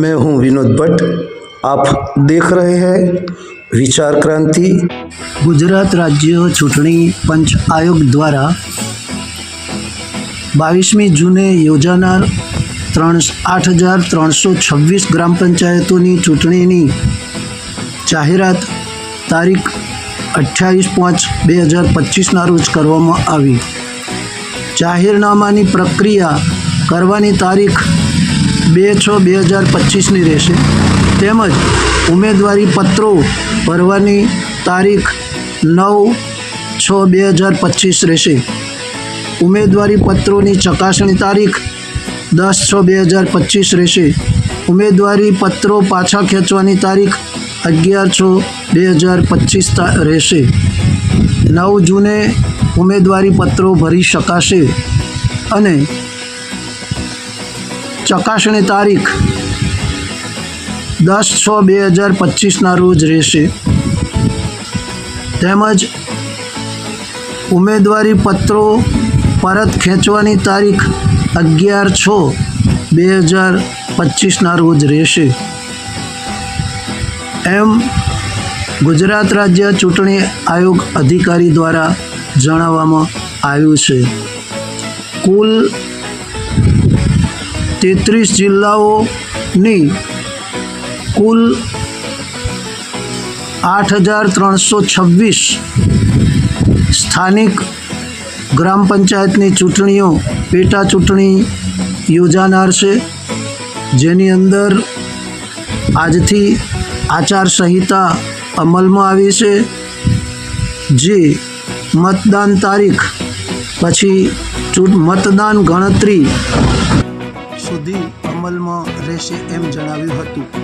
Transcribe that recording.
मैं हूं विनोद भट्ट आप देख रहे हैं विचार क्रांति ગુજરાત રાજ્ય ચૂંટણી પંચ આયોગ દ્વારા બાવીસમી જૂને યોજાનાર ત્રણ આઠ હજાર ત્રણસો છવ્વીસ ગ્રામ પંચાયતોની ચૂંટણીની જાહેરાત તારીખ અઠ્યાવીસ પાંચ બે હજાર પચીસના રોજ કરવામાં આવી જાહેરનામાની પ્રક્રિયા કરવાની તારીખ બે છ બે હજાર પચીસની રહેશે. તેમજ ઉમેદવારી પત્રો ભરવાની તારીખ નવ છ બે હજાર પચીસ રહેશે. ઉમેદવારી પત્રોની ચકાસણી તારીખ દસ છ બે હજાર પચીસ રહેશે. ઉમેદવારી પત્રો પાછા ખેંચવાની તારીખ અગિયાર છ બે હજાર પચીસ રહેશે. નવ જૂને ઉમેદવારી પત્રો ભરી શકાશે. અને ચકાસણી તારીખ દસ છ બે હજાર પચીસના રોજ રહેશે. તેમજ ઉમેદવારી પત્રો પરત ખેંચવાની તારીખ અગિયાર છ બે હજાર પચીસના રોજ રહેશે. એમ ગુજરાત રાજ્ય ચૂંટણી આયોગ અધિકારી દ્વારા જણાવવામાં આવ્યું છે. કુલ તેત્રીસ જિલ્લાઓની કુલ આઠ હજાર ત્રણસો છવ્વીસ સ્થાનિક ગ્રામ પંચાયતની ચૂંટણીઓ, પેટા ચૂંટણી યોજાનાર છે. જેની અંદર આજથી આચારસંહિતા અમલમાં આવી છે. જે મતદાન તારીખ પછી ચૂંટ મતદાન ગણતરી સુધી અમલમાં રહેશે એમ જણાવ્યું હતું.